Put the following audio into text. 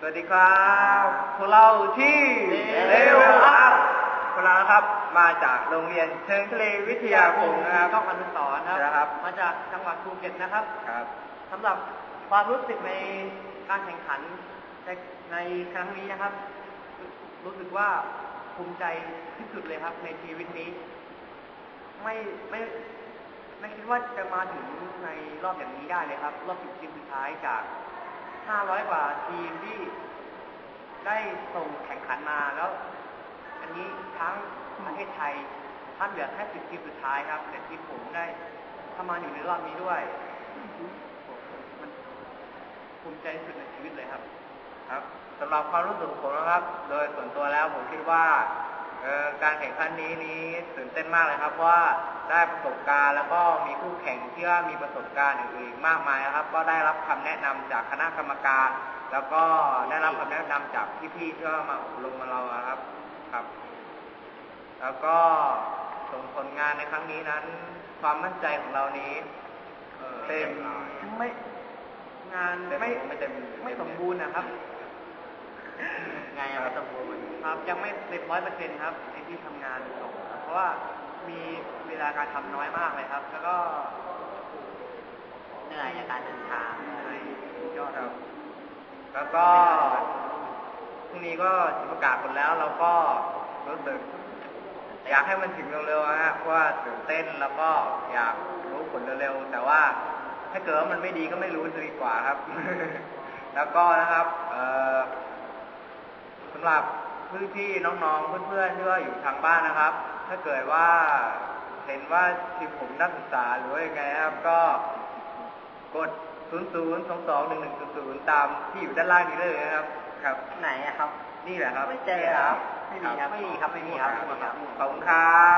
สวัสดีครับพวกเราที่เลวครับพวกเรานะครับมาจากโรงเรียนเชิงทะเลวิทยาคมนะครับต้องอนุสรณ์นะนะครับ มาจากจังหวัดภูเก็ตนะครับครับสำหรับความรู้สึกในการแข่งขันในในครั้งนี้นะครับ รู้สึกว่าภูมิใจที่สุดเลยครับ ในชีวิตนี้ ไม่ไม่ไม่คิดว่าจะมาถึงในรอบอย่างนี้ได้เลยครับ รอบสิบทีมสุดท้ายจาก 500 กว่าทีมที่ได้ส่งแข่งขันมาแล้ว อันนี้ทั้งประเทศไทยท่านเหลือแค่สิบทีมสุดท้ายครับแต่ทีมผมได้เข้ามาอยู่ในรอบนี้ด้วยมันภูมิใจสุดในชีวิตเลยครับ ครับสำหรับความรู้สึกผมนะครับ โดยส่วนตัวแล้วผมคิดว่า การแข่งขันนี้นี้ตื่นเต้นมากเลยครับเพราะว่าได้ประสบการณ์แล้วก็มีคู่แข่งที่ว่ามีประสบการณ์อื่นๆอีกมากมายนะครับ ก็ได้รับคำแนะนำจากคณะกรรมการ แล้วก็ได้รับคำแนะนำจากพี่ๆที่ว่ามาอบรมเราอะครับครับ แล้วก็ส่งผลงานในครั้งนี้นั้น ความมั่นใจของเรานี้เอ่อเต็มไม่งานเต็มไม่ไม่เต็มไม่สมบูรณ์นะครับ ไงอะไม่สมบูรณ์ครับยังไม่เต็มร้อยเปอร์เซ็นครับในที่ทำงานเพราะว่ามีเวลาการทำน้อยมากเลยครับ แล้วก็เหนื่อยในการเดินทางเหนื่อยยอดครับแล้วก็พรุ่งนี้ก็จะประกาศผลแล้วเราก็รู้สึกอยากให้มันถึงเร็วๆนะฮะเพราะว่าตื่นเต้นแล้วก็อยากรู้ผลเร็วๆแต่ว่าถ้าเกิดว่ามันไม่ดีก็ไม่รู้จะดีกว่าครับ แล้วก็นะครับ เอ่อ สำหรับพี่ๆน้องๆเพื่อนๆที่ว่าอยู่ทางบ้านนะครับ ถ้าเกิดว่าเห็นว่าทีมผมนักศึกษาหรือว่ายังไงนะครับก็กด 0 0 2 2 1 1 0 0 ตามที่อยู่ด้านล่างนี้เลยนะครับ ครับ ไหนอะครับ นี่แหละครับ ไม่เจอครับ ไม่มีครับ ไม่มีครับ ไม่มีครับไม่มีครับขอบคุณครับ